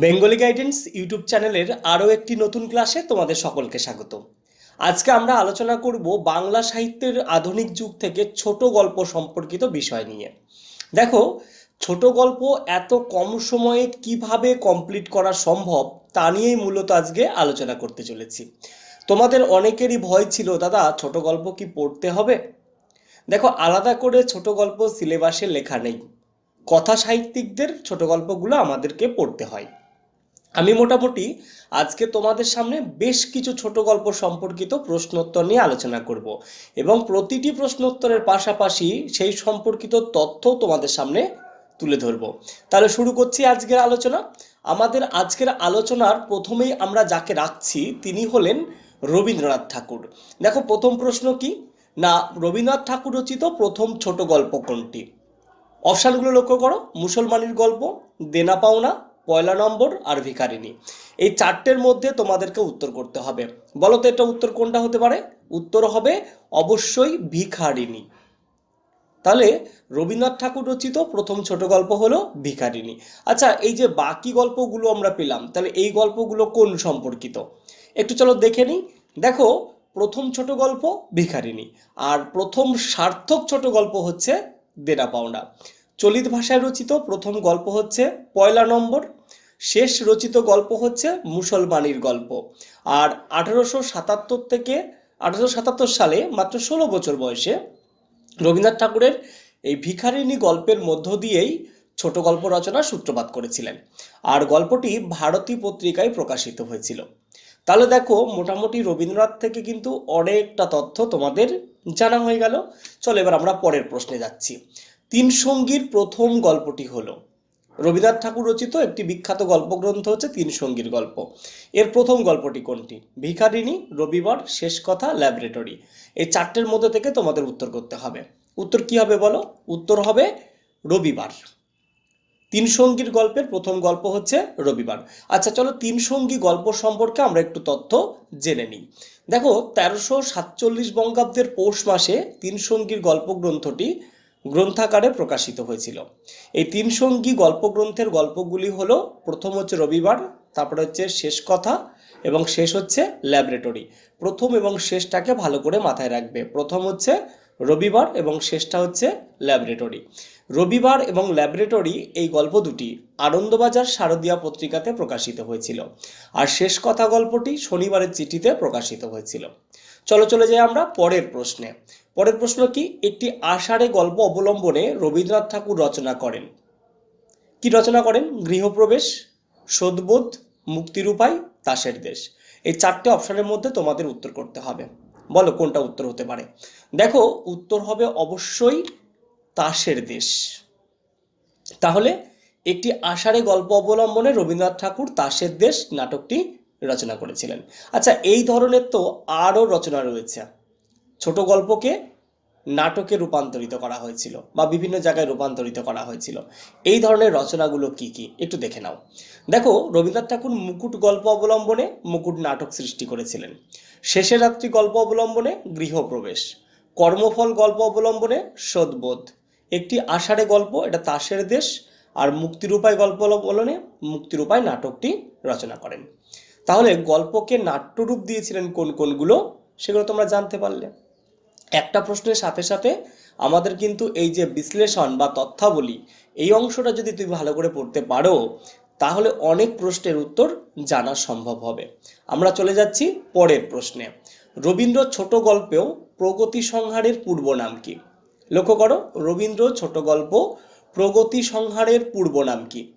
Bengali guidance YouTube চ্যানেলের আরও একটি নতুন ক্লাসে তোমাদের সকলকে স্বাগত। আজকে আমরা আলোচনা করব বাংলা সাহিত্যের আধুনিক যুগ থেকে ছোট গল্প সম্পর্কিত বিষয় নিয়ে। দেখো, ছোট গল্প এত কম সময়ে কীভাবে কমপ্লিট করা সম্ভব তা নিয়েই মূলত আজকে আলোচনা করতে চলেছি। তোমাদের অনেকেরই ভয় ছিল, দাদা, ছোট গল্প কি পড়তে হবে? দেখো, আলাদা করে ছোট গল্প সিলেবাসে লেখা নেই। কথা সাহিত্যিকদের ছোট গল্পগুলো আমাদেরকে পড়তে হয়। আমি মোটামুটি আজকে তোমাদের সামনে বেশ কিছু ছোট গল্প সম্পর্কিত প্রশ্নোত্তর নিয়ে আলোচনা করব এবং প্রতিটি প্রশ্নোত্তরের পাশাপাশি সেই সম্পর্কিত তথ্য তোমাদের সামনে তুলে ধরব। তাহলে শুরু করছি আজকের আলোচনা। আমাদের আজকের আলোচনার প্রথমেই আমরা যাকে রাখছি, তিনি হলেন রবীন্দ্রনাথ ঠাকুর। দেখো, প্রথম প্রশ্ন কি? না, রবীন্দ্রনাথ ঠাকুর রচিত প্রথম ছোট গল্প কোনটি? অপশানগুলো লক্ষ্য করো। মুসলমানের গল্প, দেনা পাওনা পয়লা নম্বর আর ভিখারিনী এই চারটের মধ্যে তোমাদেরকে উত্তর করতে হবে। বলো তো এটা উত্তর কোনটা হতে পারে? উত্তর হবে অবশ্যই ভিখারিণী। তাহলে রবীন্দ্রনাথ ঠাকুর রচিত প্রথম ছোট গল্প হলো ভিখারিণী। আচ্ছা এই যে বাকি গল্পগুলো আমরা পেলাম, তাহলে এই গল্পগুলো কোন সম্পর্কিত? একটু চলো দেখে নিই। দেখো, প্রথম ছোট গল্প ভিখারিণী, আর প্রথম সার্থক ছোট গল্প হচ্ছে দেনা পাওনা। চলিত ভাষায় রচিত প্রথম গল্প হচ্ছে পয়লা নম্বর। শেষ রচিত গল্প হচ্ছে মুসলমানির গল্প। আর আঠারোশো সাতাত্তর থেকে আঠারোশো সাতাত্তর সালে মাত্র ষোলো বছর বয়সে রবীন্দ্রনাথ ঠাকুরের এই ভিখারিণী গল্পের মধ্য দিয়েই ছোট গল্প রচনার সূত্রপাত করেছিলেন। আর গল্পটি ভারতী পত্রিকায় প্রকাশিত হয়েছিল। তাহলে দেখো, মোটামুটি রবীন্দ্রনাথ থেকে কিন্তু অনেকটা তথ্য তোমাদের জানা হয়ে গেল। চলো এবার আমরা পরের প্রশ্নে যাচ্ছি। তিন সঙ্গীর প্রথম গল্পটি হলো। রবীন্দ্রনাথ ঠাকুর রচিত একটি বিখ্যাত গল্পগ্রন্থ হচ্ছে তিন সঙ্গীর গল্প। এর প্রথম গল্পটি কোনটি? ভিখারিণী, রবিবার, শেষ কথা, ল্যাবরেটরি। এই চারটের মধ্যে থেকে তোমাদের উত্তর করতে হবে। উত্তর কি হবে বলো? উত্তর হবে রবিবার। তিন সঙ্গীর গল্পের প্রথম গল্প হচ্ছে রবিবার। আচ্ছা চলো তিন সঙ্গী গল্প সম্পর্কে আমরা একটু তথ্য জেনে নিই। দেখো, তেরোশো সাতচল্লিশ বঙ্গাব্দের পৌষ মাসে তিন সঙ্গীর গল্প গ্রন্থটি গ্রন্থাকারে প্রকাশিত হয়েছিল। এই তিন সঙ্গী গল্পগ্রন্থের গল্পগুলি হলো, প্রথম হচ্ছে রবিবার, তারপরে হচ্ছে শেষ কথা এবং শেষ হচ্ছে ল্যাবরেটরি। প্রথম এবং শেষটাকে ভালো করে মাথায় রাখবে। প্রথম হচ্ছে রবিবার এবং শেষটা হচ্ছে ল্যাবরেটরি। রবিবার এবং ল্যাবরেটরি এই গল্প দুটি আনন্দবাজার শারদীয়া পত্রিকাতে প্রকাশিত হয়েছিল। আর শেষ কথা গল্পটি শনিবারের চিঠিতে প্রকাশিত হয়েছিল। চলো চলে যাই আমরা পরের প্রশ্নে। পরের প্রশ্ন কি? একটি আষাঢ়ে গল্প অবলম্বনে রবীন্দ্রনাথ ঠাকুর রচনা করেন। কি রচনা করেন? গৃহপ্রবেশ, সদ্বোধ মুক্তির উপায় তাসের দেশ। এই চারটে অপশনের মধ্যে তোমাদের উত্তর করতে হবে। বলো, কোনটা উত্তর হতে পারে? দেখো, উত্তর হবে অবশ্যই তাসের দেশ। তাহলে, একটি আষাঢ়ে গল্প অবলম্বনে রবীন্দ্রনাথ ঠাকুর তাসের দেশ নাটকটি রচনা করেছিলেন। আচ্ছা এই ধরনের তো আরও রচনা রয়েছে। ছোট গল্পকে নাটকে রূপান্তরিত করা হয়েছিল বা বিভিন্ন জায়গায় রূপান্তরিত করা হয়েছিল। এই ধরনের রচনাগুলো কি কি? একটু দেখে নাও। দেখো, রবীন্দ্রনাথ ঠাকুর মুকুট গল্প অবলম্বনে মুকুট নাটক সৃষ্টি করেছিলেন। শেষের রাত্রি গল্প অবলম্বনে গৃহপ্রবেশ। কর্মফল গল্প অবলম্বনে সদ্বোধ। একটি আষাঢ়ে গল্প, এটা তাসের দেশ, আর মুক্তির উপায় গল্প অবলম্বনে মুক্তির উপায় নাটকটি রচনা করেন। তাহলে গল্পকে নাট্যরূপ দিয়েছিলেন কোন কোনগুলো, সেগুলো তোমরা জানতে পারলে। একটা প্রশ্নের সাথে সাথে আমাদের কিন্তু এই যে বিশ্লেষণ বা তথ্যাবলী, এই অংশটা যদি তুমি ভালো করে পড়তে পারো, তাহলে অনেক প্রশ্নের উত্তর জানা সম্ভব হবে। আমরা চলে যাচ্ছি পরের প্রশ্নে। রবীন্দ্র ছোট গল্পেও প্রগতি সংহারের পূর্ব নাম কি? লক্ষ্য করো, রবীন্দ্র ছোট গল্প, প্রগতি সংহারের পূর্ব নাম কি?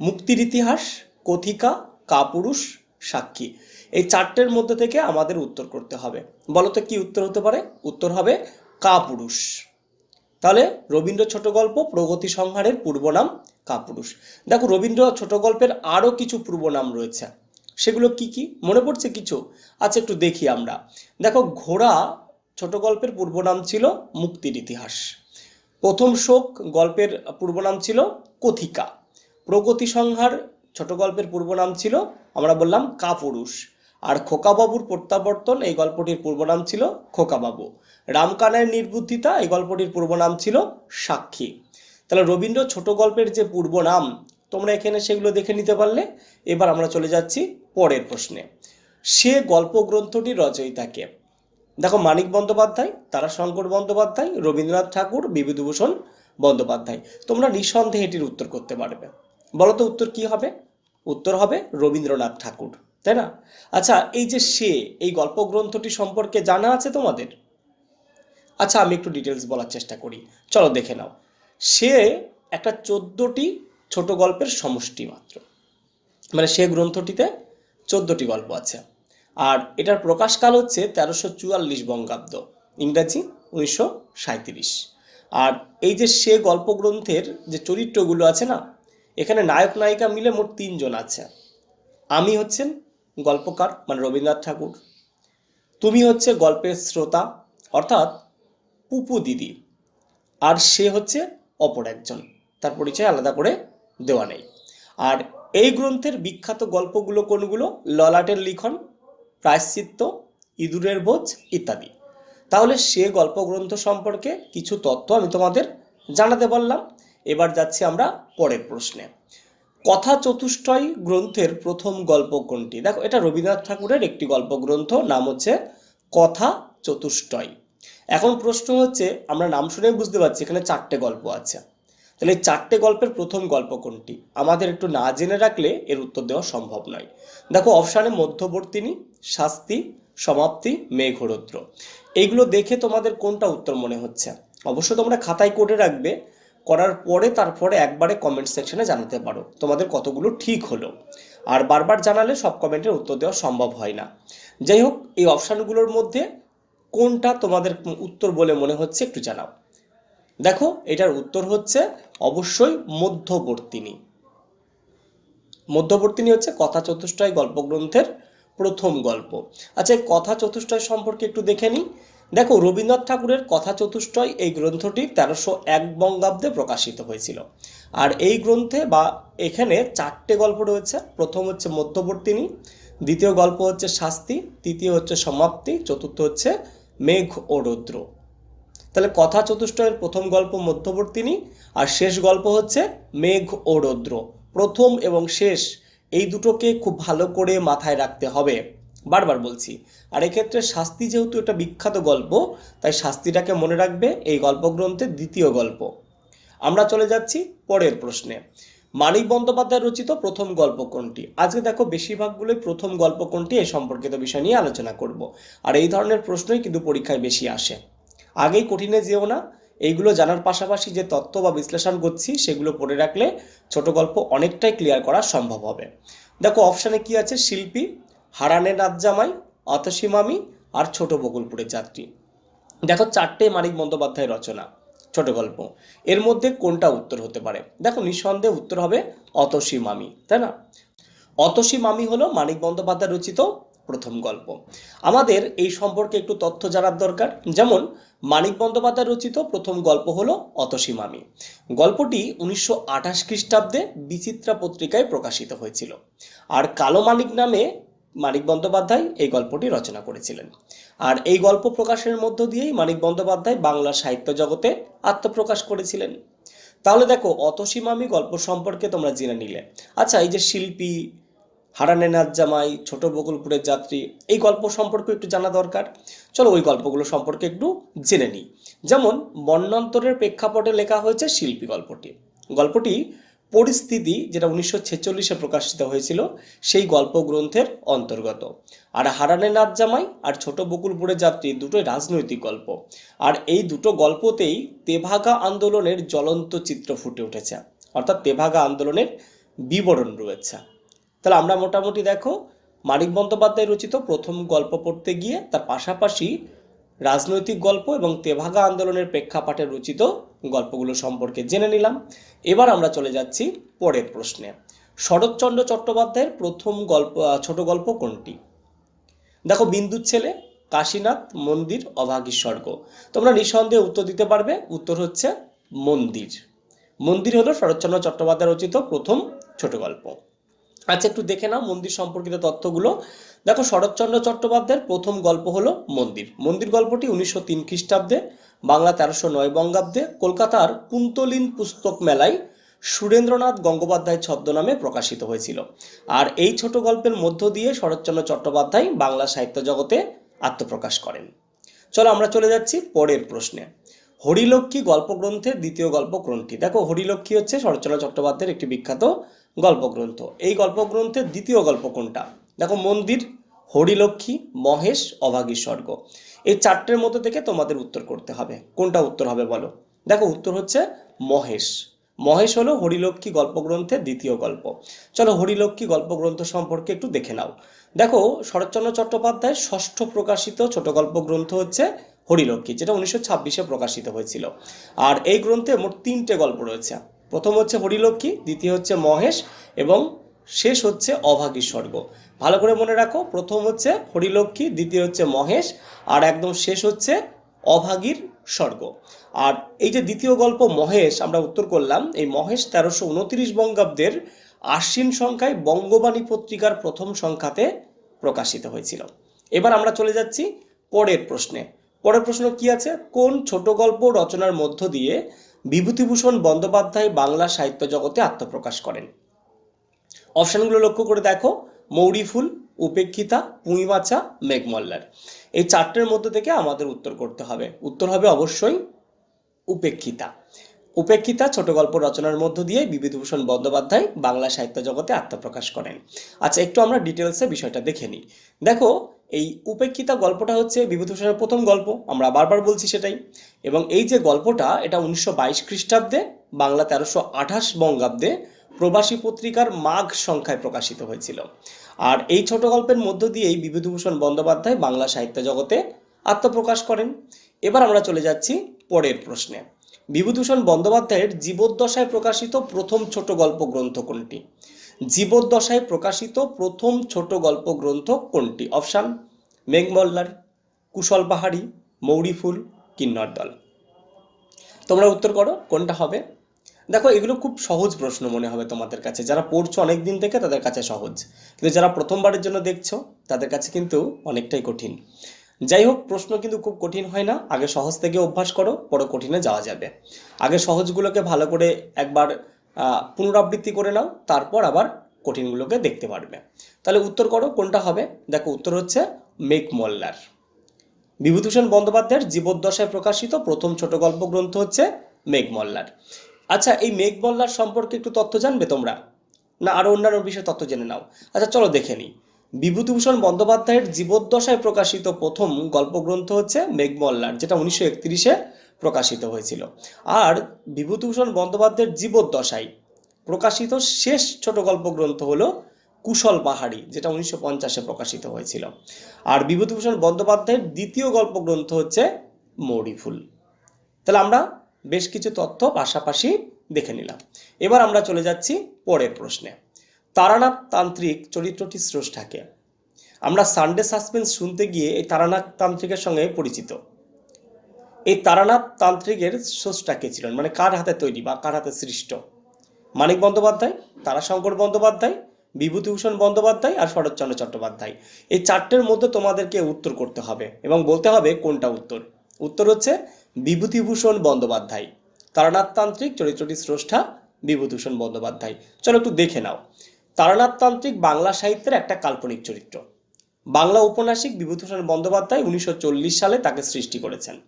মুক্তির ইতিহাস, কথিকা, কাপুরুষ, সাক্ষী। এই চারটের মধ্যে থেকে আমাদের উত্তর করতে হবে। বলো তো কি উত্তর হতে পারে? উত্তর হবে কাপুরুষ। তাহলে রবীন্দ্র ছোট গল্প প্রগতি সংহারের পূর্ব নাম কাপুরুষ। দেখো রবীন্দ্র ছোট গল্পের আরও কিছু পূর্ব নাম রয়েছে। সেগুলো কি কি? মনে পড়ছে কিছু? আচ্ছা একটু দেখি আমরা। দেখো ঘোড়া ছোট গল্পের পূর্ব নাম ছিল মুক্তির ইতিহাস। প্রথম শোক গল্পের পূর্ব নাম ছিল কথিকা। প্রগতি সংহার ছোট গল্পের পূর্ব নাম ছিল আমরা বললাম কাপুরুষ। আর খোকাবাবুর প্রত্যাবর্তন, এই গল্পটির পূর্ব নাম ছিল খোকাবাবু। রামকানায়ের নির্বুদ্ধিতা, এই গল্পটির পূর্ব নাম ছিল সাক্ষী। তাহলে রবীন্দ্র ছোট গল্পের যে পূর্ব নাম তোমরা এখানে সেগুলো দেখে নিতে পারলে। এবার আমরা চলে যাচ্ছি পরের প্রশ্নে। সে গল্প গ্রন্থটির রচয়িতাকে। দেখো মানিক বন্দ্যোপাধ্যায়, তারাশঙ্কর বন্দ্যোপাধ্যায়, রবীন্দ্রনাথ ঠাকুর, বিভূতিভূষণ বন্দ্যোপাধ্যায়। তোমরা নিঃসন্দেহে এটির উত্তর করতে পারবে। বলো তো উত্তর কি হবে? উত্তর হবে রবীন্দ্রনাথ ঠাকুর। তাই না? আচ্ছা এই যে সে, এই গল্প গ্রন্থটি সম্পর্কে জানা আছে তোমাদের? আচ্ছা আমি একটু ডিটেলস বলার চেষ্টা করি। চলো দেখে নাও। সে একটা চোদ্দোটি ছোট গল্পের সমষ্টি মাত্র। মানে সে গ্রন্থটিতে চোদ্দোটি গল্প আছে। আর এটার প্রকাশকাল হচ্ছে তেরোশো চুয়াল্লিশ বঙ্গাব্দ, ইংরাজি উনিশশো সাঁত্রিশ আর এই যে সে গল্প গ্রন্থের যে চরিত্রগুলো আছে না, এখানে নায়ক নায়িকা মিলে মোট তিনজন আছে। আমি হচ্ছেন গল্পকার মানে রবীন্দ্রনাথ ঠাকুর। তুমি হচ্ছে গল্পের শ্রোতা, অর্থাৎ পুপু দিদি। আর সে হচ্ছে অপর একজন। তার পরিচয় আলাদা করে দেওয়া নেই। আর এই গ্রন্থের বিখ্যাত গল্পগুলো কোনগুলো? ললাটের লিখন, প্রায়শ্চিত্ত, ইঁদুরের বোঝ ইত্যাদি। তাহলে সে গল্প গ্রন্থ সম্পর্কে কিছু তথ্য আমি তোমাদের জানাতে পারলাম এবার যাচ্ছি আমরা পরের প্রশ্নে। কথা চতুষ্টয় গ্রন্থের প্রথম গল্প কোনটি? দেখো, এটা রবীন্দ্রনাথ ঠাকুরের একটি গল্প গ্রন্থ, নাম হচ্ছে কথা চতুষ্টয়। এখন প্রশ্ন হচ্ছে, আমরা নাম শুনে বুঝতে পারছি, এখানে চারটে গল্প আছে। তাহলে চারটে গল্পের প্রথম গল্প কোনটি? আমাদের একটু না জেনে রাখলে এর উত্তর দেওয়া সম্ভব নয়। দেখো, অপশানে মধ্যবর্তিনী, শাস্তি, সমাপ্তি, মেঘরৌদ্র। এইগুলো দেখে তোমাদের কোনটা উত্তর মনে হচ্ছে? অবশ্য তোমরা খাতায় করে রাখবে করার পরে তারপরে একবারে কমেন্ট সেকশনে জানাতে পারো। তোমাদের কতগুলো ঠিক হলো। আর বারবার জানালে সব কমেন্টের উত্তর দেওয়া সম্ভব হয় না। যাই হোক, এই অপশানগুলোর মধ্যে কোনটা তোমাদের উত্তর বলে মনে হচ্ছে একটু জানাও। দেখো, এটার উত্তর হচ্ছে অবশ্যই মধ্যবর্তিনী। মধ্যবর্তিনী হচ্ছে কথা চতুষ্টয় গল্পগ্রন্থের প্রথম গল্প। আচ্ছা কথা চতুষ্টয় সম্পর্কে একটু দেখে নিই। দেখো, রবীন্দ্রনাথ ঠাকুরের কথা চতুষ্টয় এই গ্রন্থটি তেরোশো এক বঙ্গাব্দে প্রকাশিত হয়েছিল। আর এই গ্রন্থে বা এখানে চারটে গল্প রয়েছে। প্রথম হচ্ছে মধ্যবর্তিনী, দ্বিতীয় গল্প হচ্ছে শাস্তি, তৃতীয় হচ্ছে সমাপ্তি, চতুর্থ হচ্ছে মেঘ ও রৌদ্র। তাহলে কথা চতুষ্টয়ের প্রথম গল্প মধ্যবর্তিনী, আর শেষ গল্প হচ্ছে মেঘ ও রৌদ্র। প্রথম এবং শেষ, এই দুটোকে খুব ভালো করে মাথায় রাখতে হবে। বারবার বলছি। আর এক্ষেত্রে শাস্তি যেহেতু একটা বিখ্যাত গল্প, তাই শাস্তিটাকে মনে রাখবে এই গল্পগ্রন্থের দ্বিতীয় গল্প। আমরা চলে যাচ্ছি পরের প্রশ্নে। মানিক বন্দ্যোপাধ্যায় রচিত প্রথম গল্প কোনটি? আজকে দেখো বেশিরভাগগুলোই প্রথম গল্প কোনটি এ সম্পর্কিত বিষয় নিয়ে আলোচনা করব। আর এই ধরনের প্রশ্নই কিন্তু পরীক্ষায় বেশি আসে। আগেই কঠিনে যেও না, এইগুলো জানার পাশাপাশি যে তত্ত্ব বা বিশ্লেষণ করছি, সেগুলো পড়ে রাখলে ছোট গল্প অনেকটাই ক্লিয়ার করা সম্ভব হবে। দেখো অপশানে কি আছে? শিল্পী হারানে নাজ্জামাই অতসী মামি আর ছোট বকুলপুরের যাত্রী। দেখো চারটে মানিক বন্দ্যোপাধ্যায়ের রচনা, ছোট গল্প। এর মধ্যে কোনটা উত্তর হতে পারে? দেখো নিঃসন্দেহে উত্তর হবে অতসী মামি তাই না? অতসী মামি হলো মানিক বন্দ্যোপাধ্যায় রচিত প্রথম গল্প। আমাদের এই সম্পর্কে একটু তথ্য জানার দরকার। যেমন, মানিক বন্দ্যোপাধ্যায় রচিত প্রথম গল্প হলো অতসী মামি গল্পটি উনিশশো আঠাশ খ্রিস্টাব্দে বিচিত্রা পত্রিকায় প্রকাশিত হয়েছিল। আর কালো মানিক নামে মানিক বন্দ্যোপাধ্যায় এই গল্পটি রচনা করেছিলেন। আর এই গল্প প্রকাশের মধ্য দিয়েই মানিক বন্দ্যোপাধ্যায় বাংলা সাহিত্য জগতে আত্মপ্রকাশ করেছিলেন। তাহলে দেখো অতসী মামি গল্প সম্পর্কে তোমরা জেনে নিলে। আচ্ছা এই যে শিল্পী হারানে নাথ জামাই ছোট বকুলপুরের যাত্রী, এই গল্প সম্পর্কে একটু জানা দরকার। চলো ওই গল্পগুলো সম্পর্কে একটু জেনে নিই। যেমন, বর্ণান্তরের প্রেক্ষাপটে লেখা হয়েছে শিল্পী গল্পটি। গল্পটি পরিস্থিতি যেটা উনিশশো ছেচল্লিশে প্রকাশিত হয়েছিল, সেই গল্প গ্রন্থের অন্তর্গত। আর হারানে নাথ জামাই আর ছোট বকুলপুরের যাত্রী দুটোই রাজনৈতিক গল্প। আর এই দুটো গল্পতেই তেভাগা আন্দোলনের জ্বলন্ত চিত্র ফুটে উঠেছে। অর্থাৎ তেভাগা আন্দোলনের বিবরণ রয়েছে। তাহলে আমরা মোটামুটি দেখো, মানিক বন্দ্যোপাধ্যায় রচিত প্রথম গল্প পড়তে গিয়ে তার পাশাপাশি রাজনৈতিক গল্প এবং তেভাগা আন্দোলনের প্রেক্ষাপটে রচিত গল্পগুলো সম্পর্কে জেনে নিলাম। এবার আমরা চলে যাচ্ছি পরের প্রশ্নে। শরৎচন্দ্র চট্টোপাধ্যায়ের প্রথম গল্প ছোট গল্প কোনটি? দেখো, বিন্দুর ছেলে, কাশীনাথ, মন্দির অভাগী স্বর্গ তোমরা নিঃসন্দেহে উত্তর দিতে পারবে, উত্তর হচ্ছে মন্দির। মন্দির হলো শরৎচন্দ্র চট্টোপাধ্যায় রচিত প্রথম ছোট গল্প। আচ্ছা একটু দেখে নাও মন্দির সম্পর্কিত তথ্যগুলো। দেখো শরৎচন্দ্র চট্টোপাধ্যায়ের প্রথম গল্প হলো মন্দির। মন্দির গল্পটি উনিশশো তিন খ্রিস্টাব্দে বাংলা তেরোশো নয় বঙ্গাব্দে কলকাতার কুন্তলিন পুস্তক মেলায় সুরেন্দ্রনাথ গঙ্গোপাধ্যায় ছদ্মনামে প্রকাশিত হয়েছিল। আর এই ছোট গল্পের মধ্য দিয়ে শরৎচন্দ্র চট্টোপাধ্যায় বাংলা সাহিত্য জগতে আত্মপ্রকাশ করেন। চলো আমরা চলে যাচ্ছি পরের প্রশ্নে। হরিলক্ষ্মী গল্পগ্রন্থের দ্বিতীয় গল্প কোনটি দেখো হরিলক্ষ্মী হচ্ছে শরৎচন্দ্র চট্টোপাধ্যায়ের একটি বিখ্যাত গল্পগ্রন্থ। এই গল্পগ্রন্থের দ্বিতীয় গল্প কোনটা? দেখো মন্দির, হরিলক্ষ্মী, মহেশ অভাগীর স্বর্গ এই চারটের মধ্যে থেকে তোমাদের উত্তর করতে হবে। কোনটা উত্তর হবে বলো? দেখো উত্তর হচ্ছে মহেশ। মহেশ হলো হরিলক্ষ্মী গল্পগ্রন্থের দ্বিতীয় গল্প। চলো হরিলক্ষ্মী গল্পগ্রন্থ সম্পর্কে একটু দেখে নাও। দেখো শরৎচন্দ্র চট্টোপাধ্যায়ের ষষ্ঠ প্রকাশিত ছোট গল্প গ্রন্থ হচ্ছে হরিলক্ষ্মী, যেটা উনিশশো ছাব্বিশে প্রকাশিত হয়েছিল। আর এই গ্রন্থে মোট তিনটে গল্প রয়েছে। প্রথম হচ্ছে হরিলক্ষ্মী, দ্বিতীয় হচ্ছে মহেশ, এবং শেষ হচ্ছে অভাগী স্বর্গ ভালো করে মনে রাখো। প্রথম হচ্ছে হরিলক্ষ্মী, দ্বিতীয় হচ্ছে মহেশ, আর একদম শেষ হচ্ছে অভাগীর স্বর্গ। আর এই যে দ্বিতীয় গল্প মহেশ, আমরা উত্তর করলাম, এই মহেশ তেরোশো উনত্রিশ বঙ্গাব্দের আশ্বিন সংখ্যায় বঙ্গবাণী পত্রিকার প্রথম সংখ্যাতে প্রকাশিত হয়েছিল। এবার আমরা চলে যাচ্ছি পরের প্রশ্নে। পরের প্রশ্ন কি আছে? কোন ছোট গল্প রচনার মধ্য দিয়ে বিভূতিভূষণ বন্দ্যোপাধ্যায় বাংলা সাহিত্য জগতে আত্মপ্রকাশ করেন? অপশানগুলো লক্ষ্য করে দেখো। মৌরি ফুল, উপেক্ষিতা পুঁইমাচা মেঘমল্লার। এই চারটের মধ্যে থেকে আমাদের উত্তর করতে হবে। উত্তর হবে অবশ্যই উপেক্ষিতা। উপেক্ষিতা ছোট গল্প রচনার মধ্য দিয়ে বিভূতিভূষণ বন্দ্যোপাধ্যায় বাংলা সাহিত্য জগতে আত্মপ্রকাশ করেন। আচ্ছা একটু আমরা ডিটেলসে বিষয়টা দেখে নিই। দেখো এই উপেক্ষিতা গল্পটা হচ্ছে বিভূতিভূষণের প্রথম গল্প, আমরা বারবার বলছি সেটাই। এবং এই যে গল্পটা, এটা উনিশশো বাইশ খ্রিস্টাব্দে বাংলা তেরোশো আঠাশ বঙ্গাব্দে প্রবাসী পত্রিকার মাঘ সংখ্যায় প্রকাশিত হয়েছিল। আর এই ছোট গল্পের মধ্য দিয়েই বিভূতিভূষণ বন্দ্যোপাধ্যায় বাংলা সাহিত্য জগতে আত্মপ্রকাশ করেন। এবার আমরা চলে যাচ্ছি পরের প্রশ্নে। বিভূতিভূষণ বন্দ্যোপাধ্যায়ের জীবদ্দশায় প্রকাশিত প্রথম ছোট গল্প গ্রন্থ কোনটি? জীবদ্দশায় প্রকাশিত প্রথম ছোট গল্প গ্রন্থ কোনটি? অপশান, মেঘমল্লার, কুশল পাহাড়ি, মৌরি ফুল, কিন্নর দল। তোমরা উত্তর করো, কোনটা হবে? দেখো, এগুলো খুব সহজ প্রশ্ন মনে হবে তোমাদের কাছে। যারা পড়ছো অনেক দিন থেকে তাদের কাছে সহজ। কিন্তু যারা প্রথমবারের জন্য দেখছ, তাদের কাছে কিন্তু অনেকটাই কঠিন। যাই হোক, প্রশ্ন কিন্তু খুব কঠিন হয় না। আগে সহজ থেকে অভ্যাস করো, পরে কঠিনে যাওয়া যাবে। আগে সহজগুলোকে ভালো করে একবার পুনরাবৃত্তি করে নাও, তারপর আবার কঠিনগুলোকে দেখতে পারবে। তাহলে উত্তর করো, কোনটা হবে? দেখো, উত্তর হচ্ছে মেঘ মল্লার বিভূতিভূষণ বন্দ্যোপাধ্যায়ের জীবদ্দশায় প্রকাশিত প্রথম ছোট গল্প গ্রন্থ হচ্ছে মেঘমল্লার। আচ্ছা এই মেঘমল্লার সম্পর্কে একটু তথ্য জানবে তোমরা? না, আরও অন্যান্য বিষয়ে তথ্য জেনে নাও। আচ্ছা চলো দেখে নিই। বিভূতিভূষণ বন্দ্যোপাধ্যায়ের জীবদ্দশায় প্রকাশিত প্রথম গল্পগ্রন্থ হচ্ছে মেঘমল্লার, যেটা উনিশশো একত্রিশে প্রকাশিত হয়েছিল। আর বিভূতিভূষণ বন্দ্যোপাধ্যায়ের জীবদ্দশায় প্রকাশিত শেষ ছোট গল্প গ্রন্থ হলো কুশল পাহাড়ি, যেটা উনিশশো পঞ্চাশে প্রকাশিত হয়েছিল। আর বিভূতিভূষণ বন্দ্যোপাধ্যায়ের দ্বিতীয় গল্প গ্রন্থ হচ্ছে মৌরিফুল। তাহলে আমরা বেশ কিছু তথ্য পাশাপাশি দেখে নিলাম। এবার আমরা চলে যাচ্ছি পরের প্রশ্নে। তারানাথ তান্ত্রিক চরিত্রটি স্রষ্টাকে। আমরা সানডে সাসপেন্স শুনতে গিয়ে এই তারানাথ তান্ত্রিকের সঙ্গে পরিচিত। এই তারানাথ তান্ত্রিকের স্রষ্টা কে ছিলেন? মানে কার হাতে তৈরি বা কার হাতে সৃষ্ট? মানিক বন্দ্যোপাধ্যায়, তারাশঙ্কর বন্দ্যোপাধ্যায়, বিভূতিভূষণ বন্দ্যোপাধ্যায় আর শরৎচন্দ্র চট্টোপাধ্যায়। এই চারটের মধ্যে তোমাদেরকে উত্তর করতে হবে এবং বলতে হবে কোনটা উত্তর? উত্তর হচ্ছে বিভূতিভূষণ বন্দ্যোপাধ্যায়। তারানাথতান্ত্রিক চরিত্রটি স্রষ্টা বিভূতিভূষণ বন্দ্যোপাধ্যায়। চলো একটু দেখে নাও। তারানাথতান্ত্রিক বাংলা সাহিত্যের একটা কাল্পনিক চরিত্র। বাংলা উপন্যাসিক বিভূতিভূষণ বন্দ্যোপাধ্যায় উনিশশো চল্লিশ সালে তাকে সৃষ্টি করেছেন।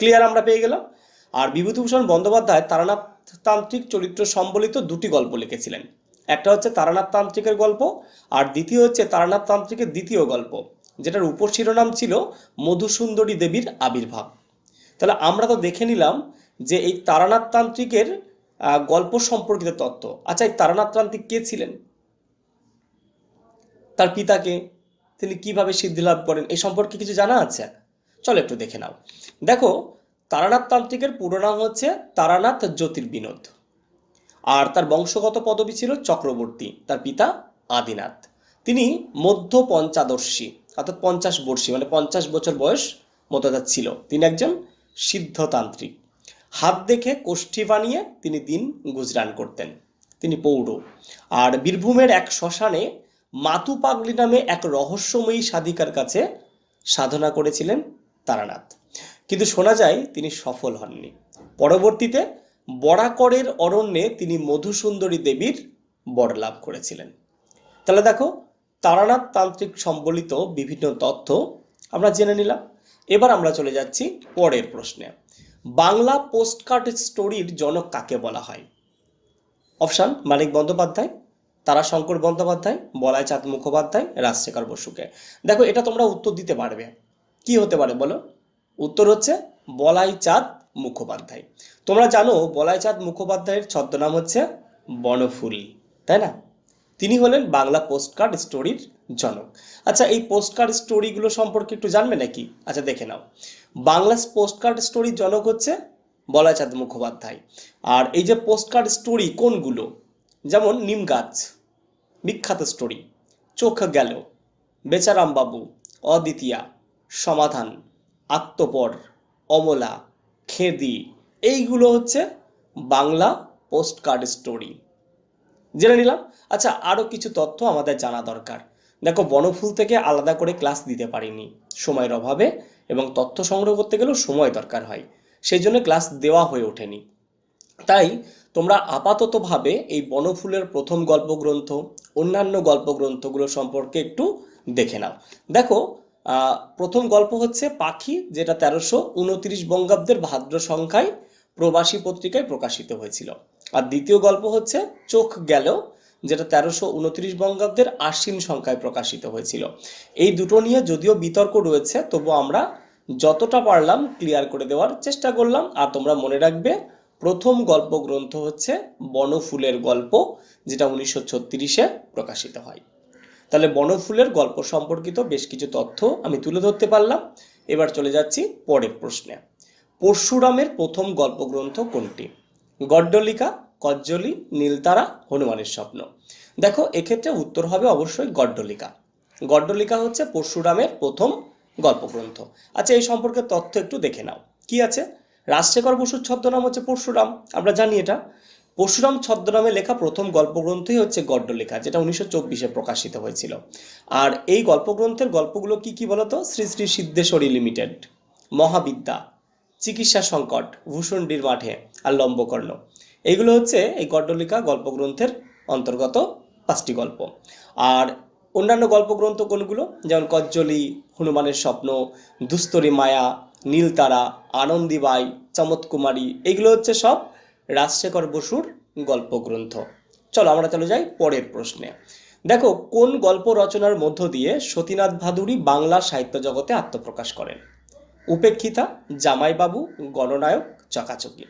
ক্লিয়ার আমরা পেয়ে গেলাম। আর বিভূতিভূষণ বন্দ্যোপাধ্যায় তারানাথ তান্ত্রিক চরিত্র সম্বলিত দুটি গল্প লিখেছিলেন। একটা হচ্ছে তারানাথ তান্ত্রিকের গল্প, আর দ্বিতীয় হচ্ছে তারানাথ তান্ত্রিকের দ্বিতীয় গল্প, যেটার উপশিরোনাম ছিল মধুসুন্দরী দেবীর আবির্ভাব। তাহলে আমরা তো দেখে নিলাম যে এই তারানাথ তান্ত্রিকের গল্প সম্পর্কিত তত্ত্ব। আচ্ছা এই তারানাথ তান্ত্রিক কে ছিলেন? তার পিতাকে তিনি কীভাবে সিদ্ধি লাভ করেন? এই সম্পর্কে কিছু জানা আছে? চলো একটু দেখে নাও। দেখো তারানাথ তান্ত্রিকের পুরো নাম হচ্ছে তারানাথ জ্যোতির্বিনোদ। আর তার বংশগত পদবী ছিল চক্রবর্তী, তার পিতা আদিনাথ। তিনি মধ্য পঞ্চাদর্শী অর্থাৎ পঞ্চাশ বর্ষী মানে পঞ্চাশ বছর বয়স মতো ছিল। তিনি একজন সিদ্ধতান্ত্রিক। হাত দেখে কোষ্ঠী বানিয়ে তিনি দিন গুজরান করতেন। তিনি পৌর। আর বীরভূমের এক শ্মশানে মাতু পাগলি নামে এক রহস্যময়ী সাধিকার কাছে সাধনা করেছিলেন তারানাথ। কিন্তু শোনা যায় তিনি সফল হননি। পরবর্তীতে বরাকরের অরণ্যে তিনি মধুসুন্দরী দেবীর বর লাভ করেছিলেন। তাহলে দেখো, তারানাথ তান্ত্রিক সম্বলিত বিভিন্ন তথ্য আমরা জেনে নিলাম। এবার আমরা চলে যাচ্ছি পরের প্রশ্নে। বাংলা পোস্টকার্ড স্টোরির জনক কাকে বলা হয়? অপশান, মানিক বন্দ্যোপাধ্যায় তারা শঙ্কর বন্দ্যোপাধ্যায়, বলাই চাঁদ মুখোপাধ্যায়, রাজশেখর বসুকে। দেখো, এটা তোমরা উত্তর দিতে পারবে। কি হতে পারে বলো? উত্তর হচ্ছে বলাই চাঁদ মুখোপাধ্যায়। তোমরা জানো বলাই চাঁদ মুখোপাধ্যায়ের ছদ্মনাম হচ্ছে বনফুল, তাই না? তিনি হলেন বাংলা পোস্টকার্ড স্টোরির জনক। আচ্ছা এই পোস্টকার্ড স্টোরিগুলো সম্পর্কে একটু জানবে নাকি? আচ্ছা দেখে নাও। বাংলা পোস্টকার্ড স্টোরির জনক হচ্ছে বলাই চাঁদ মুখোপাধ্যায়। আর এই যে পোস্টকার্ড স্টোরি কোনগুলো? যেমন নিম গাছ, বিখ্যাত স্টোরি, চোখ গেল, বেচারাম বাবু, অদ্বিতীয়া সমাধান, আত্মপর, অমলা, খেদি, এইগুলো হচ্ছে বাংলা পোস্ট কার্ড স্টোরি জেনে নিলাম। আচ্ছা আরও কিছু তথ্য আমাদের জানা দরকার। দেখো, বনফুল থেকে আলাদা করে ক্লাস দিতে পারিনি। সময়ের অভাবে এবং তথ্য সংগ্রহ করতে গেলেও সময় দরকার হয়। সেই জন্য ক্লাস দেওয়া হয়ে ওঠেনি। তাই তোমরা আপাততভাবে এই বনফুলের প্রথম গল্পগ্রন্থ, অন্যান্য গল্পগ্রন্থগুলো সম্পর্কে একটু দেখে নাও। দেখো প্রথম গল্প হচ্ছে পাখি, যেটা তেরোশো উনত্রিশ বঙ্গাব্দের ভাদ্র সংখ্যায় প্রবাসী পত্রিকায় প্রকাশিত হয়েছিল। আর দ্বিতীয় গল্প হচ্ছে চোখ গেল, যেটা তেরোশো উনত্রিশ বঙ্গাব্দের আশ্বিন সংখ্যায় প্রকাশিত হয়েছিল। এই দুটো নিয়ে যদিও বিতর্ক রয়েছে, তবু আমরা যতটা পারলাম ক্লিয়ার করে দেওয়ার চেষ্টা করলাম। আর তোমরা মনে রাখবে, প্রথম গল্প গ্রন্থ হচ্ছে বনফুলের গল্প, যেটা উনিশশো ছত্রিশে প্রকাশিত হয়। তাহলে বনফুলের গল্প সম্পর্কিত বেশ কিছু তথ্য আমি তুলে ধরতে পারলাম। এবার চলে যাচ্ছি পরের প্রশ্নে। পরশুরামের প্রথম গল্পগ্রন্থ কোনটি? গড্ডলিকা, কজ্জলি, নীলতারা, হনুমানের স্বপ্ন। দেখো, এক্ষেত্রে উত্তর হবে অবশ্যই গড্ডলিকা। গড্ডলিকা হচ্ছে পরশুরামের প্রথম গল্পগ্রন্থ। আচ্ছা এই সম্পর্কে তথ্য একটু দেখে নাও। কি আছে? রাজশেখর বসুর ছদ্মনাম হচ্ছে পরশুরাম। আমরা জানি এটা। পরশুরাম ছদ্মনামে লেখা প্রথম গল্পগ্রন্থই হচ্ছে গড্ডলিকা যেটা উনিশশো চব্বিশে প্রকাশিত হয়েছিল। আর এই গল্পগ্রন্থের গল্পগুলো কি কি বলতো? শ্রী শ্রী সিদ্ধেশ্বরী লিমিটেড, মহাবিদ্যা, চিকিৎসা সংকট, ভূষণ্ডির মাঠে, আর লম্বকর্ণ। এইগুলো হচ্ছে এই গড্ডলিকা গল্পগ্রন্থের অন্তর্গত পাঁচটি গল্প। আর অন্যান্য গল্পগ্রন্থ কোনগুলো? যেমন কজ্জলি, হনুমানের স্বপ্ন, দুস্তরী মায়া, নীলতারা, আনন্দীবাই, চমৎকুমারী, এগুলো হচ্ছে সব রাজশেখর বসুর গল্পগ্রন্থ। চলো আমরা চলে যাই পরের প্রশ্নে। দেখো, কোন গল্প রচনার মধ্য দিয়ে সতীনাথ ভাদুরী বাংলা সাহিত্য জগতে আত্মপ্রকাশ করেন? উপেক্ষিতা, জামাইবাবু, গণনায়ক, চকাচকি।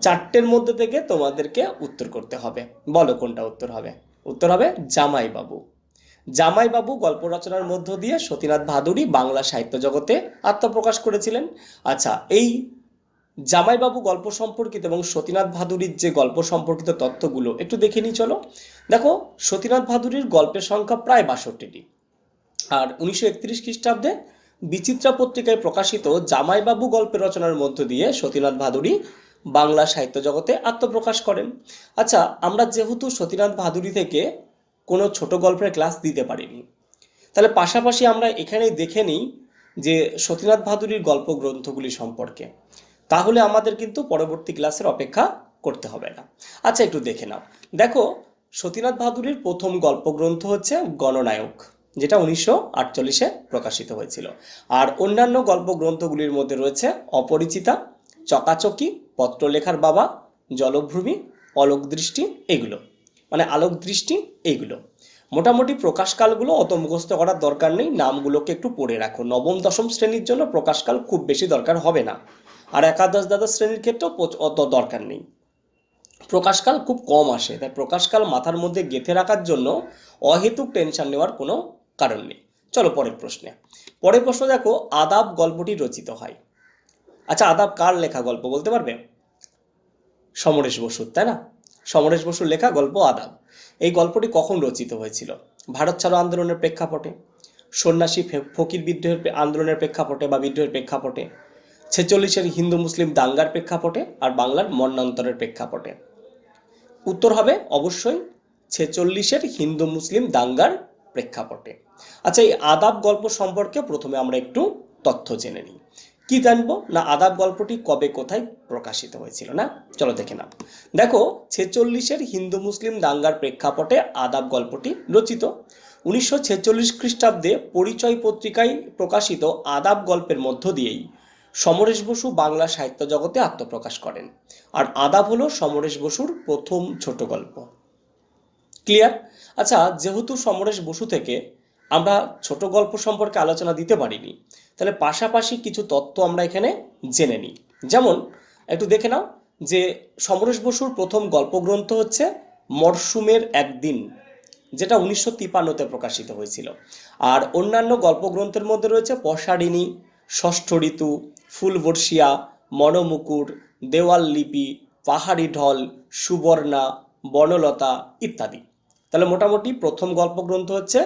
চারটের মধ্যে থেকে তোমাদেরকে উত্তর করতে হবে। বলো কোনটা উত্তর হবে? উত্তর হবে জামাইবাবু। জামাইবাবু গল্প রচনার মধ্য দিয়ে সতীনাথ ভাদুরী বাংলা সাহিত্য জগতে আত্মপ্রকাশ করেছিলেন। আচ্ছা এই জামাইবাবু গল্প সম্পর্কিত এবং সতীনাথ ভাদুরীর যে গল্প সম্পর্কিত তথ্যগুলো একটু দেখে নিই, চলো। দেখো, সতীনাথ ভাদুরীর গল্পের সংখ্যা প্রায় বাষট্টিটি। আর উনিশশো একত্রিশ খ্রিস্টাব্দে বিচিত্রা পত্রিকায় প্রকাশিত জামাইবাবু গল্পের রচনার মধ্য দিয়ে সতীনাথ ভাদুরী বাংলা সাহিত্য জগতে আত্মপ্রকাশ করেন। আচ্ছা আমরা যেহেতু সতীনাথ ভাদুরী থেকে কোনো ছোট গল্পের ক্লাস দিতে পারিনি, তাহলে পাশাপাশি আমরা এখানেই দেখে নিই যে সতীনাথ ভাদুরীর গল্প গ্রন্থগুলি সম্পর্কে। তাহলে আমাদের কিন্তু পরবর্তী ক্লাসের অপেক্ষা করতে হবে না। আচ্ছা একটু দেখে নাও। দেখো, সতীনাথ ভাদুরীর প্রথম গল্পগ্রন্থ হচ্ছে গণনায়ক, যেটা উনিশশো আটচল্লিশে প্রকাশিত হয়েছিল। আর অন্যান্য গল্প গ্রন্থগুলির মধ্যে রয়েছে অপরিচিতা, চকাচকি, পত্রলেখার বাবা, জলভ্রূমি অলোক দৃষ্টি এগুলো। মানে আলোক দৃষ্টি এইগুলো মোটামুটি প্রকাশকালগুলো অত মুখস্থ করার দরকার নেই, নামগুলোকে একটু পড়ে রাখো। নবম, দশম শ্রেণির জন্য প্রকাশকাল খুব বেশি দরকার হবে না। আর একাদশ দ্বাদশ শ্রেণির ক্ষেত্রেও অত দরকার নেই। প্রকাশকাল খুব কম আসে, তাই প্রকাশকাল মাথার মধ্যে গেঁথে রাখার জন্য অহেতুক টেনশন নেওয়ার কোনো কারণ নেই। চলো পরের প্রশ্নে। পরের প্রশ্ন দেখো, আদাব গল্পটি রচিত হয়। আচ্ছা আদাব কার লেখা গল্প বলতে পারবে? সমরেশ বসুর, তাই না? সমরেশ বসুর লেখা গল্প আদাব। এই গল্পটি কখন রচিত হয়েছিল? ভারত ছাড়ো আন্দোলনের প্রেক্ষাপটে? সন্ন্যাসী ফকির বিদ্রোহের আন্দোলনের প্রেক্ষাপটে বা বিদ্রোহের প্রেক্ষাপটে? ছেচল্লিশের হিন্দু মুসলিম দাঙ্গার প্রেক্ষাপটে আর বাংলার মন্বন্তরের প্রেক্ষাপটে। উত্তর হবে অবশ্যই ছেচল্লিশের হিন্দু মুসলিম দাঙ্গার প্রেক্ষাপটে। আচ্ছা এই আদাব গল্প সম্পর্কে প্রথমে আমরা একটু তথ্য জেনে নিই। কি জানব? না, আদাব গল্পটি কবে কোথায় প্রকাশিত হয়েছিল না? চলো দেখে নাও। দেখো, ছেচল্লিশের হিন্দু মুসলিম দাঙ্গার প্রেক্ষাপটে আদাব গল্পটি রচিত। উনিশশো ছেচল্লিশ খ্রিস্টাব্দে পরিচয় পত্রিকায় প্রকাশিত আদাব গল্পের মধ্য দিয়েই সমরেশ বসু বাংলা সাহিত্য জগতে আত্মপ্রকাশ করেন। আর আদাব হলো সমরেশ বসুর প্রথম ছোট গল্প। ক্লিয়ার আচ্ছা যেহেতু সমরেশ বসু থেকে আমরা ছোট গল্প সম্পর্কে আলোচনা দিতে পারিনি, তাহলে পাশাপাশি কিছু তত্ত্ব আমরা এখানে জেনে নিই। যেমন, একটু দেখে নাও যে সমরেশ বসুর প্রথম গল্পগ্রন্থ হচ্ছে মরশুমের একদিন, যেটা উনিশশো তিপান্নতে প্রকাশিত হয়েছিল। আর অন্যান্য গল্পগ্রন্থের মধ্যে রয়েছে পশারিণী, ষষ্ঠ ঋতু ফুলবর্ষিয়া, মনোমুকুর দেওয়াল লিপি পাহাড়ি ঢল, সুবর্ণা, বনলতা ইত্যাদি। তাহলে মোটামুটি প্রথম গল্পগ্রন্থ হচ্ছে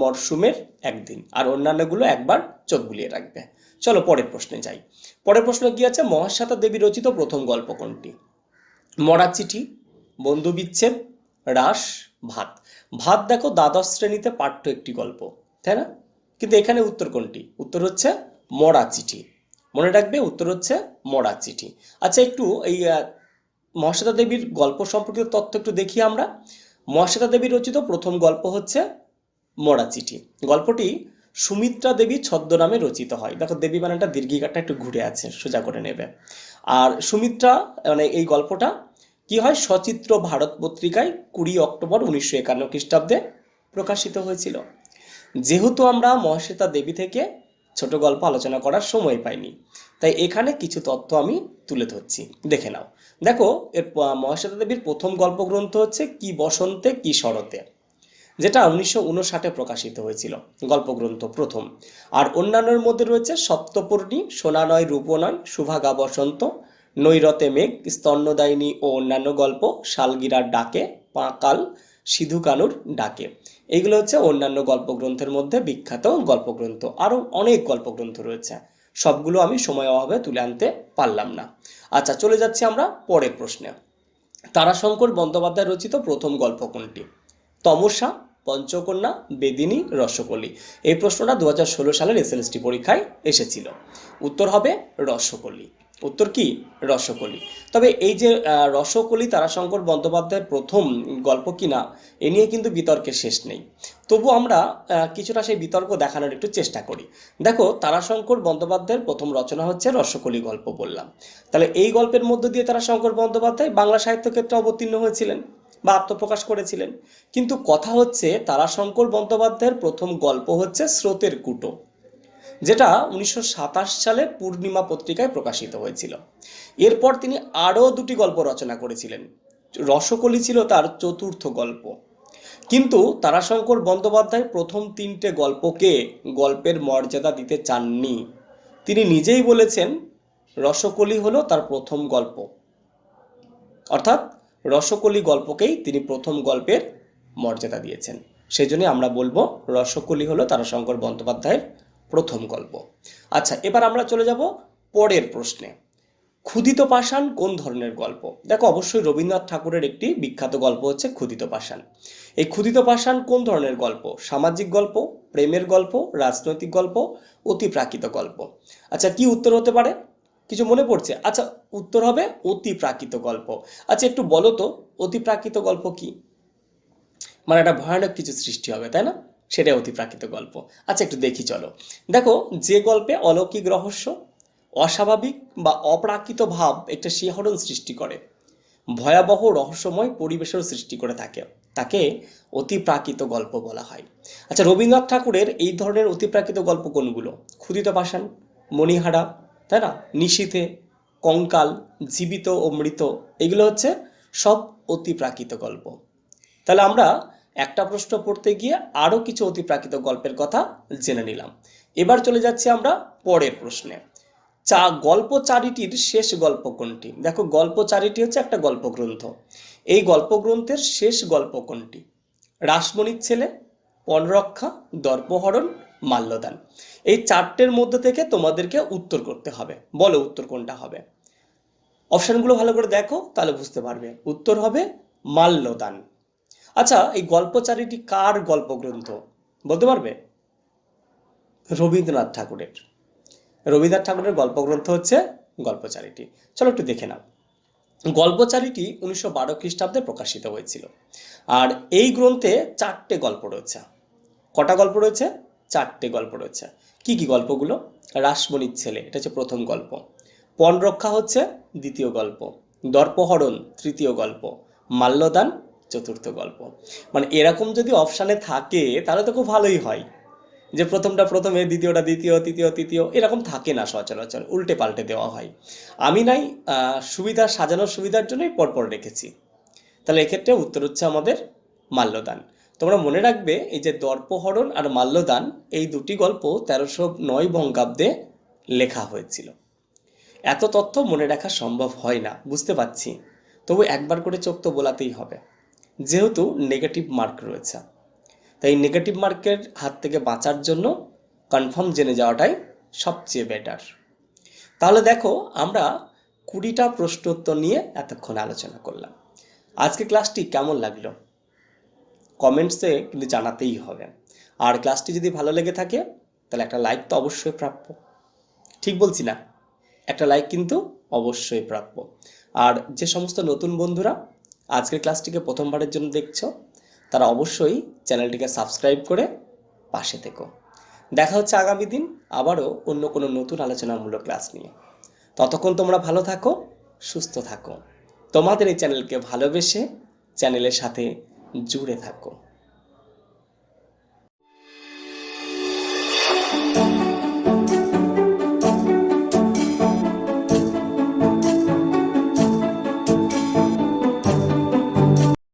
মরশুমের একদিন, আর অন্যান্যগুলো একবার চোখ বুলিয়ে রাখবে। চলো পরের প্রশ্নে যাই। পরের প্রশ্ন কি আছে? মহাশ্বেতা দেবী রচিত প্রথম গল্প কোনটি? মরা চিঠি বন্ধু বিচ্ছেদ রাস, ভাত। ভাত দেখো দ্বাদশ শ্রেণীতে পাঠ্য একটি গল্প, তাই না? কিন্তু এখানে উত্তর কোনটি? উত্তর হচ্ছে মরা চিঠি। মনে রাখবে, উত্তর হচ্ছে মরা চিঠি আচ্ছা একটু এই মহাশ্বেতা দেবীর গল্প সম্পর্কিত তথ্য একটু দেখি আমরা। মহাশ্বেতা দেবীর রচিত প্রথম গল্প হচ্ছে মরা চিঠি গল্পটি সুমিত্রা দেবী ছদ্মনামে রচিত হয়। দেখো, দেবী বানানটা দীর্ঘিকাটা একটু ঘুরে আছে, সোজা করে নেবে। আর সুমিত্রা মানে এই গল্পটা কি হয়? সচিত্র ভারত পত্রিকায় কুড়ি অক্টোবর উনিশশো একান্ন খ্রিস্টাব্দে প্রকাশিত হয়েছিল। যেহেতু আমরা মহাশ্বেতা দেবী থেকে ছোট গল্প আলোচনা করার সময় পাইনি। তাই এখানে কিছু তথ্য আমি তুলে ধরছি। দেখে নাও। দেখো, এর মহাশ্বেতা দেবীর প্রথম গল্পগ্রন্থ হচ্ছে কি বসন্তে, কি শরতে, যেটা উনিশশো উনষাটে প্রকাশিত হয়েছিল, গল্পগ্রন্থ প্রথম। আর অন্যান্যের মধ্যে রয়েছে সপ্তপূর্ণী সোনা নয় রূপ সুভাগা বসন্ত, নৈরতে মেঘ, স্তন্যদায়িনী ও অন্যান্য গল্প, শালগিরার ডাকে, পাঁকাল সিধু কানুর ডাকে। এইগুলো হচ্ছে অন্যান্য গল্পগ্রন্থের মধ্যে বিখ্যাত গল্পগ্রন্থ। আরও অনেক গল্পগ্রন্থ রয়েছে। সবগুলো আমি সময় অভাবে তুলে আনতে পারলাম না। আচ্ছা চলে যাচ্ছি আমরা পরের প্রশ্নে। তারাশঙ্কর বন্দ্যোপাধ্যায় রচিত প্রথম গল্প কোনটি? তমসা, পঞ্চকন্যা, বেদিনী, রসকলি। এই প্রশ্নটা দু হাজার ষোলো সালের এসএলএসটি পরীক্ষায় এসেছিল। উত্তর হবে রসকলি। উত্তর কি? রসকলি। তবে এই যে রসকলি তারাশঙ্কর বন্দ্যোপাধ্যায়ের প্রথম গল্প কিনা, এ নিয়ে কিন্তু বিতর্কের শেষ নেই। তবু আমরা কিছুটা সেই বিতর্ক দেখানোর একটু চেষ্টা করি। দেখো, তারাশঙ্কর বন্দ্যোপাধ্যায়ের প্রথম রচনা হচ্ছে রসকলি গল্প বললাম। তাহলে এই গল্পের মধ্য দিয়ে তারাশঙ্কর বন্দ্যোপাধ্যায় বাংলা সাহিত্য ক্ষেত্রে অবতীর্ণ হয়েছিলেন বা আত্মপ্রকাশ করেছিলেন। কিন্তু কথা হচ্ছে, তারাশঙ্কর বন্দ্যোপাধ্যায়ের প্রথম গল্প হচ্ছে স্রোতের কুটো। যেটা উনিশশো সাতাশ সালে পূর্ণিমা পত্রিকায় প্রকাশিত হয়েছিল। এরপর তিনি আরও দুটি গল্প রচনা করেছিলেন। রসকলি ছিল তার চতুর্থ গল্প। কিন্তু তারাশঙ্কর বন্দ্যোপাধ্যায় প্রথম তিনটে গল্পকে গল্পের মর্যাদা দিতে চাননি। তিনি নিজেই বলেছেন, রসকলি হলো তার প্রথম গল্প। অর্থাৎ রসকলি গল্পকেই তিনি প্রথম গল্পের মর্যাদা দিয়েছেন। সেই জন্য আমরা বলব, রসকলি হলো তারাশঙ্কর বন্দ্যোপাধ্যায়ের প্রথম গল্প। আচ্ছা এবার আমরা চলে যাব পরের প্রশ্নে। ক্ষুদিত পাষাণ কোন ধরনের গল্প? দেখো, অবশ্যই রবীন্দ্রনাথ ঠাকুরের একটি বিখ্যাত গল্প হচ্ছে ক্ষুদিত পাষাণ। এই ক্ষুদিত পাষাণ কোন ধরনের গল্প? সামাজিক গল্প, প্রেমের গল্প, রাজনৈতিক গল্প, অতি প্রাকৃত গল্প? আচ্ছা কি উত্তর হতে পারে? কিছু মনে পড়ছে? আচ্ছা উত্তর হবে অতি প্রাকৃত গল্প। আচ্ছা একটু বলো তো অতিপ্রাকৃত গল্প কি? মানে একটা ভয়ানক কিছু সৃষ্টি হবে, তাই না? সেটাই অতিপ্রাকৃত গল্প। আচ্ছা একটু দেখি, চলো। দেখো, যে গল্পে অলৌকিক রহস্য, অস্বাভাবিক বা অপ্রাকৃত ভাব একটা শিহরণ সৃষ্টি করে। ভয়াবহ রহস্যময় পরিবেশের সৃষ্টি করে থাকে। তাকে অতিপ্রাকৃত গল্প বলা হয়। আচ্ছা রবীন্দ্রনাথ ঠাকুরের এই ধরনের অতিপ্রাকৃত গল্প কোনগুলো? ক্ষুদিত পাষাণ, মণিহারা, তাই না? নিশীথে, কঙ্কাল, জীবিত ও মৃত, এগুলো হচ্ছে সব অতিপ্রাকৃত গল্প। তাহলে আমরা একটা প্রশ্ন পড়তে গিয়ে আরও কিছু অতিপ্রাকৃত গল্পের কথা জেনে নিলাম। এবার চলে যাচ্ছি আমরা পরের প্রশ্নে। চা গল্প চারিটির শেষ গল্প কোনটি? দেখো গল্প চারিটি হচ্ছে একটা গল্পগ্রন্থ। এই গল্পগ্রন্থের শেষ গল্প কোনটি? রাসমণির ছেলে, পণরক্ষা, দর্পহরণ, মাল্যদান। এই চারটের মধ্যে থেকে তোমাদেরকে উত্তর করতে হবে। বলো উত্তর কোনটা হবে? অপশনগুলো ভালো করে দেখো, তাহলে বুঝতে পারবে। উত্তর হবে মাল্যদান। আচ্ছা এই গল্প চারিটি কার গল্পগ্রন্থ? বলতে পারবে? রবীন্দ্রনাথ ঠাকুরের। রবীন্দ্রনাথ ঠাকুরের গল্পগ্রন্থ হচ্ছে গল্পচারিটি। চলো একটু দেখে নাও। গল্পচারিটি উনিশশো বারো খ্রিস্টাব্দে প্রকাশিত হয়েছিল। আর এই গ্রন্থে চারটে গল্প রয়েছে। কটা গল্প রয়েছে? চারটে গল্প রয়েছে। কি কি গল্পগুলো? রাসমণির ছেলে, এটা হচ্ছে প্রথম গল্প। পণ রক্ষা হচ্ছে দ্বিতীয় গল্প। দর্পহরণ, তৃতীয় গল্প। মাল্যদান চতুর্থ গল্প। মানে এরকম যদি অপশানে থাকে, তাহলে তো খুব ভালোই হয়। যে প্রথমটা প্রথমে, দ্বিতীয়টা দ্বিতীয়, তৃতীয় তৃতীয়, এরকম থাকে না সচরাচর উল্টে পাল্টে দেওয়া হয়। আমি নাই সুবিধা, সাজানোর সুবিধার জন্যই পরপর রেখেছি। তাহলে এক্ষেত্রে উত্তর হচ্ছে আমাদের মাল্যদান। তোমরা মনে রাখবে, এই যে দর্পহরণ আর মাল্যদান, এই দুটি গল্প তেরোশো নয় বঙ্গাব্দে লেখা হয়েছিল। এত তথ্য মনে রাখা সম্ভব হয় না, বুঝতে পারছি। তবু একবার করে চোখ তো বোলাতেই হবে। যেহেতু নেগেটিভ মার্ক রয়েছে। তাই নেগেটিভ মার্কের হাত থেকে বাঁচার জন্য কনফার্ম জেনে যাওয়াটাই সবচেয়ে বেটার তাহলে দেখো, আমরা কুড়িটা প্রশ্ন উত্তর নিয়ে এতক্ষণ আলোচনা করলাম। আজকে ক্লাসটি কেমন লাগল? কমেন্টসে কিন্তু জানাতেই হবে। আর ক্লাসটি যদি ভালো লেগে থাকে, তাহলে একটা লাইক তো অবশ্যই প্রাপ্য। ঠিক বলছি না? একটা লাইক কিন্তু অবশ্যই প্রাপ্য। আর যে সমস্ত নতুন বন্ধুরা আজকের ক্লাসটিকে প্রথমবারের জন্য দেখছ, তারা অবশ্যই চ্যানেলটিকে সাবস্ক্রাইব করে পাশে থেকো। দেখা হচ্ছে আগামী দিন আবারও অন্য কোনো নতুন আলোচনামূলক ক্লাস নিয়ে। ততক্ষণ তোমরা ভালো থাকো, সুস্থ থাকো। তোমাদের এই চ্যানেলকে ভালোবেসে চ্যানেলের সাথে জুড়ে থাকো।